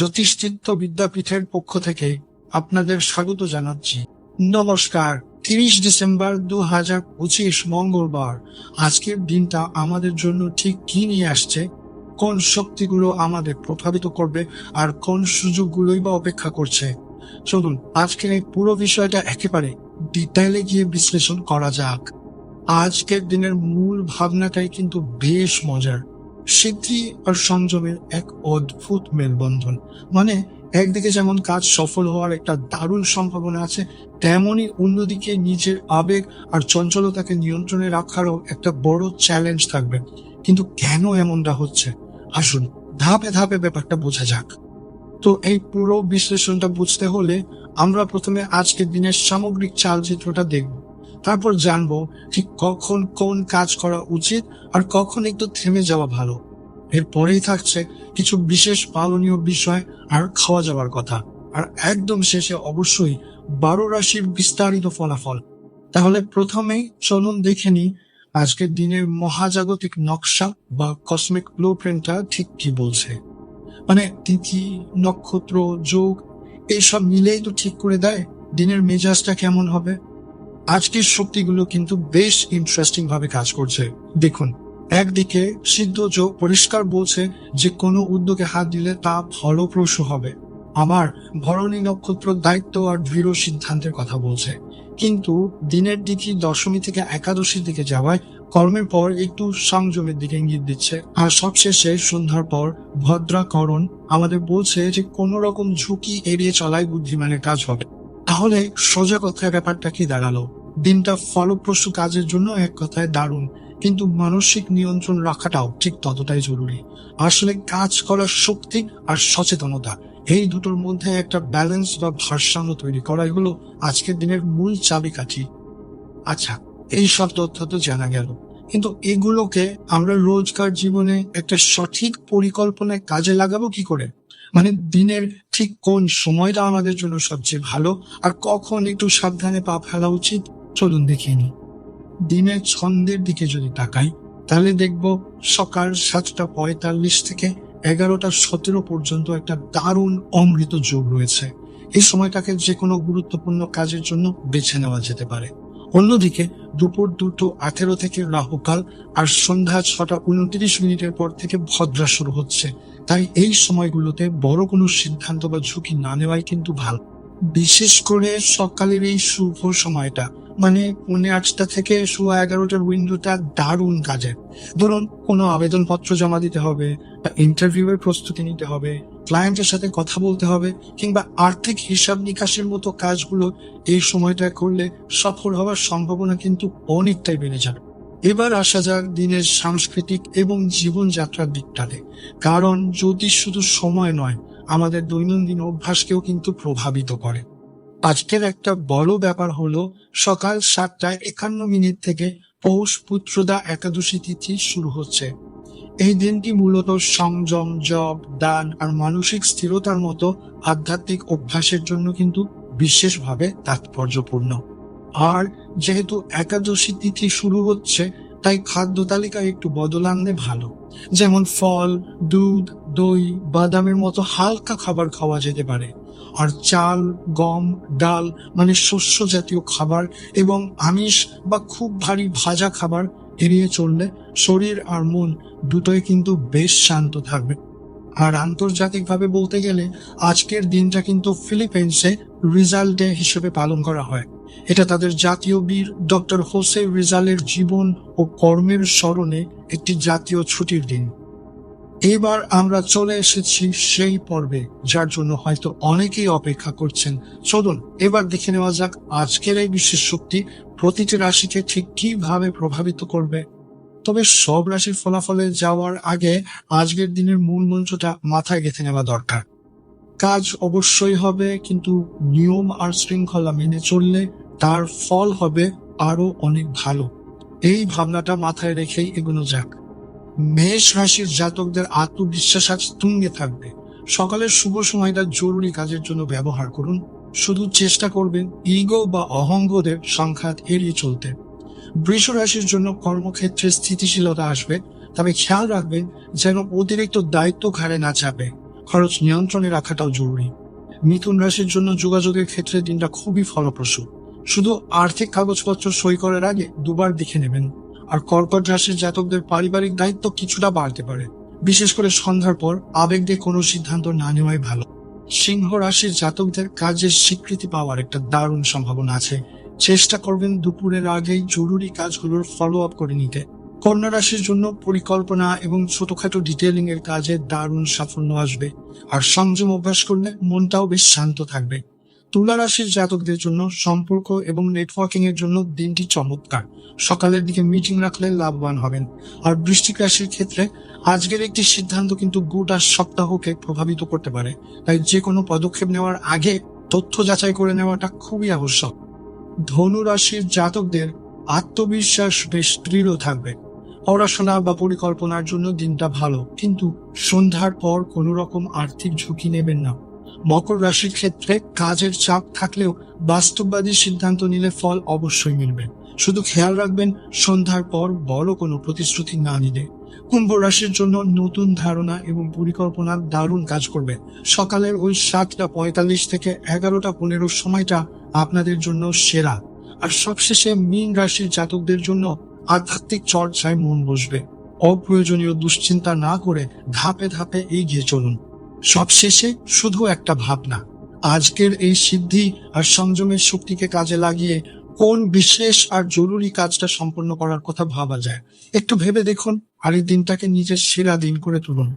জ্যোতিষচিত্ত বিদ্যাপীঠের পক্ষ থেকে আপনাদের স্বাগত জানাচ্ছি। নমস্কার, তিরিশ ডিসেম্বর দু হাজার পঁচিশ মঙ্গলবার। আজকের দিনটা আমাদের জন্য ঠিক কি নিয়ে আসছে? কোন শক্তিগুলো আমাদের প্রভাবিত করবে আর কোন সুযোগগুলোই বা অপেক্ষা করছে? চলুন, আজকের এই পুরো বিষয়টা একেবারে ডিটেইলে গিয়ে বিশ্লেষণ করা যাক। আজকের দিনের মূল ভাবনাটাই কিন্তু বেশ মজার। সিদ্ধি আর সংযমের এক অদ্ভুত মেলবন্ধন। মানে একদিকে যেমন কাজ সফল হওয়ার একটা দারুণ সম্ভাবনা আছে তেমনই অন্যদিকে নিজের আবেগ আর চঞ্চলতাকে নিয়ন্ত্রণে রাখারও একটা বড় চ্যালেঞ্জ থাকবে। কিন্তু কেন এমনটা হচ্ছে? আসুন, ধাপে ধাপে ব্যাপারটা বোঝা যাক। তো এই পুরো বিশ্লেষণটা বুঝতে হলে আমরা প্রথমে আজকের দিনের সামগ্রিক চালচিত্রটা দেখব। তারপর জানব ঠিক কখন কোন কাজ করা উচিত আর কখন একটু থেমে যাওয়া ভালো। এরপরেই থাকছে কিছু বিশেষ পালনীয় বিষয় আর খাওয়া যাওয়ার কথা। আর একদম শেষে অবশ্যই বারো রাশির বিস্তারিত ফলাফল। তাহলে প্রথমেই চলুন দেখে নিই আজকের দিনের মহাজাগতিক নকশা বা কসমিক ব্লু প্রিন্টটা ঠিক কি বলছে। মানে তিথি, নক্ষত্র, যোগ, এইসব মিলেই তো ঠিক করে দেয়? দিনের মেজাজটা কেমন হবে? আজকের শক্তিগুলো কিন্তু বেশ ইন্টারেস্টিং ভাবে কাজ করছে। দেখুন, একদিকে সিদ্ধ যোগ পরিষ্কার বলছে যে, কোনো উদ্যোগে হাত দিলে তা ফলপ্রসূ হবে। আমার ভরণী নক্ষত্র দায়িত্ব আর দৃঢ় সিদ্ধান্তের কথা বলছে। কিন্তু দিনের দিকে দশমী থেকে একাদশীর দিকে যাওয়ায় কর্মের পর একটু সংযমের দিকে ইঙ্গিত দিচ্ছে। আর সবশেষে সন্ধ্যার পর ভদ্রাকরণ আমাদের বলছে যে, কোনো রকম ঝুঁকি এড়িয়ে চলাই বুদ্ধিমানের কাজ হবে। তাহলে সোজা কথায় ব্যাপারটা কি দাঁড়াল? দিনটা ফলপ্রসূ কাজের জন্য এক কথায় দারুণ, কিন্তু মানসিক নিয়ন্ত্রণ রাখাটাও ঠিক ততটাই জরুরি। আসলে কাজ করার শক্তি আর সচেতনতা, এই দুটোর মধ্যে একটা ব্যালেন্স বা ভারসাম্য তৈরি করাই হলো আজকের দিনের মূল চাবিকাঠি। আচ্ছা এই সব তথ্য তো জানা গেল, কিন্তু এগুলোকে আমরা রোজকার জীবনে একটা সঠিক পরিকল্পনায় কাজে লাগাবো কি করে? মানে দিনের ঠিক কোন সময়টা আমাদের জন্য সবচেয়ে ভালো, আর কখন একটু সাবধানে পা ফেলা উচিত? চলুন দেখিয়ে নিই। দিনের ছন্দের দিকে যদি তাকাই, তাহলে দেখব সকাল সাতটা পঁয়তাল্লিশ থেকে এগারোটা সতেরো পর্যন্ত একটা দারুণ অমৃত যোগ রয়েছে। এই সময়টাকে যে কোনো গুরুত্বপূর্ণ কাজের জন্য বেছে নেওয়া যেতে পারে। অন্যদিকে, দুপুর দুটো আঠেরো থেকে রাহুকাল আর সন্ধ্যা ছটা উনত্রিশ মিনিটের পর থেকে ভদ্রা শুরু হচ্ছে। তাই এই সময়গুলোতে বড় কোনো সিদ্ধান্ত বা ঝুঁকি না নেওয়াই কিন্তু ভালো। বিশেষ করে সকালের এই শুভ সময়টা। মানে পৌনে আটটা থেকে সোয়া এগারোটার উইন্ডোটা দারুণ কাজের। ধরুন, কোনো আবেদনপত্র জমা দিতে হবে, বা ইন্টারভিউ এর প্রস্তুতি নিতে হবে ক্লায়েন্টের সাথে কথা বলতে হবে, কিংবা আর্থিক হিসাব নিকাশের মতো কাজগুলো এই সময়টা করলে সফল হওয়ার সম্ভাবনা কিন্তু অনেকটাই বেড়ে যাবে। এবার আসা যাক দিনের সাংস্কৃতিক এবং জীবনযাত্রার দিকটাতে। কারণ জ্যোতিষ শুধু সময় নয় আমাদের দৈনন্দিন অভ্যাসকেও কিন্তু প্রভাবিত করে। আজকের একটা বড় ব্যাপার হলো, সকাল সাতটায় একান্ন মিনিট থেকে পৌষ পুত্রদা একাদশী তিথি শুরু হচ্ছে। এই দিনটি মূলত সংযম জব দান আর মানসিক স্থিরতার মতো আধ্যাত্মিক অভ্যাসের জন্য কিন্তু বিশেষভাবে তাৎপর্যপূর্ণ। আর যেহেতু একাদশী তিথি শুরু হচ্ছে, তাই খাদ্য তালিকায় একটু বদল আনলে ভালো। যেমন ফল, দুধ দই, বাদামের মতো হালকা খাবার খাওয়া যেতে পারে। আর চাল, গম, ডাল মানে শস্য জাতীয় খাবার এবং আমিষ বা খুব ভারী ভাজা খাবার এড়িয়ে চললে শরীর আর মন দুটোই কিন্তু বেশ শান্ত থাকবে। আর আন্তর্জাতিকভাবে বলতে গেলে আজকের দিনটা কিন্তু ফিলিপাইন্সে রিজাল্ট ডে হিসেবে পালন করা হয়। এটা তাদের জাতীয় বীর ডক্টর হোসে রিজালের জীবন ও কর্মের স্মরণে একটি জাতীয় ছুটির দিন। এবার আমরা চলে এসেছি সেই পর্বে, যার জন্য হয়তো অনেকেই অপেক্ষা করছেন। চলুন, এবার দেখে নেওয়া যাক আজকের এই বিশেষ শক্তি প্রতিটি রাশিকে ঠিক কীভাবে প্রভাবিত করবে। তবে সব রাশির ফলাফলে যাওয়ার আগে আজকের দিনের মূল মন্ত্রটা মাথায় গেঁথে নেওয়া দরকার। কাজ অবশ্যই হবে, কিন্তু নিয়ম আর শৃঙ্খলা মেনে চললে তার ফল হবে আরও অনেক ভালো। এই ভাবনাটা মাথায় রেখেই এগোনো যাক। মেষ রাশির জাতকদের আত্মবিশ্বাস আজ তুঙ্গে থাকবে। সকালের শুভ সময়টা জরুরি কাজের জন্য ব্যবহার করুন। শুধু চেষ্টা করবেন ইগো বা অহংবোধের সংঘাত এড়িয়ে চলতে। বৃষ রাশির জন্য কর্মক্ষেত্রে স্থিতিশীলতা আসবে, তবে খেয়াল রাখবেন যেন অতিরিক্ত দায়িত্ব ঘাড়ে না চাপে। খরচ নিয়ন্ত্রণে রাখাটাও জরুরি। মিথুন রাশির জন্য যোগাযোগের ক্ষেত্রে দিনটা খুবই ফলপ্রসূ। শুধু আর্থিক কাগজপত্র সই করার আগে দুবার দেখে নেবেন। আর কর্কট রাশির জাতকদের পারিবারিক দায়িত্ব কিছুটা বাড়তে পারে। বিশেষ করে সন্ধ্যার পর আবেগ দিয়ে কোনো সিদ্ধান্ত না নেওয়াই ভালো। সিংহ রাশির জাতকদের কাজের স্বীকৃতি পাওয়ার একটা দারুণ সম্ভাবনা আছে। চেষ্টা করবেন দুপুরের আগেই জরুরি কাজগুলোর ফলো আপ করে নিতে। কন্যা রাশির জন্য পরিকল্পনা এবং ছোটখাটো ডিটেলিং এর কাজে দারুণ সাফল্য আসবে। আর সংযম অভ্যাস করলে মনটাও বেশ শান্ত থাকবে। তুলা রাশির জাতকদের জন্য সম্পর্ক এবং নেটওয়ার্কিং এর জন্য দিনটি চমৎকার। সকালের দিকে মিটিং রাখলে লাভবান হবেন। আর বৃষ্টিক রাশির ক্ষেত্রে আজকের একটি সিদ্ধান্ত কিন্তু গোটা সপ্তাহকে প্রভাবিত করতে পারে। তাই যে কোনো পদক্ষেপ নেওয়ার আগে তথ্য যাচাই করে নেওয়াটা খুবই আবশ্যক। ধনু রাশির জাতকদের আত্মবিশ্বাস বেশ দৃঢ় থাকবে। পড়াশোনা বা পরিকল্পনার জন্য দিনটা ভালো, কিন্তু সন্ধ্যার পর কোনো রকম আর্থিক ঝুঁকি নেবেন না। মকর রাশির ক্ষেত্রে কাজের চাপ থাকলেও বাস্তববাদী সিদ্ধান্ত নিলে ফল অবশ্যই মিলবে। শুধু খেয়াল রাখবেন, সন্ধ্যার পর বড় কোনো প্রতিশ্রুতি না নিলে। কুম্ভ রাশির জন্য নতুন ধারণা এবং পরিকল্পনা দারুণ কাজ করবে। সকালের ওই সাতটা পঁয়তাল্লিশ থেকে এগারোটা পনেরো সময়টা আপনাদের জন্য সেরা। আর সবশেষে মীন রাশির জাতকদের জন্য আধ্যাত্মিক চর্চায় মন বসবে। অপ্রয়োজনীয় দুশ্চিন্তা না করে ধাপে ধাপে এগিয়ে চলুন। সবশেষে শুধু একটা ভাবনা, আজকের এই সিদ্ধি আর সংযমের শক্তিকে কাজে লাগিয়ে কোন বিশেষ আর জরুরি কাজটা সম্পন্ন করার কথা ভাবা যায়, একটু ভেবে দেখুন আর এই দিনটাকে নিজের সেরা দিন করে তুলুন।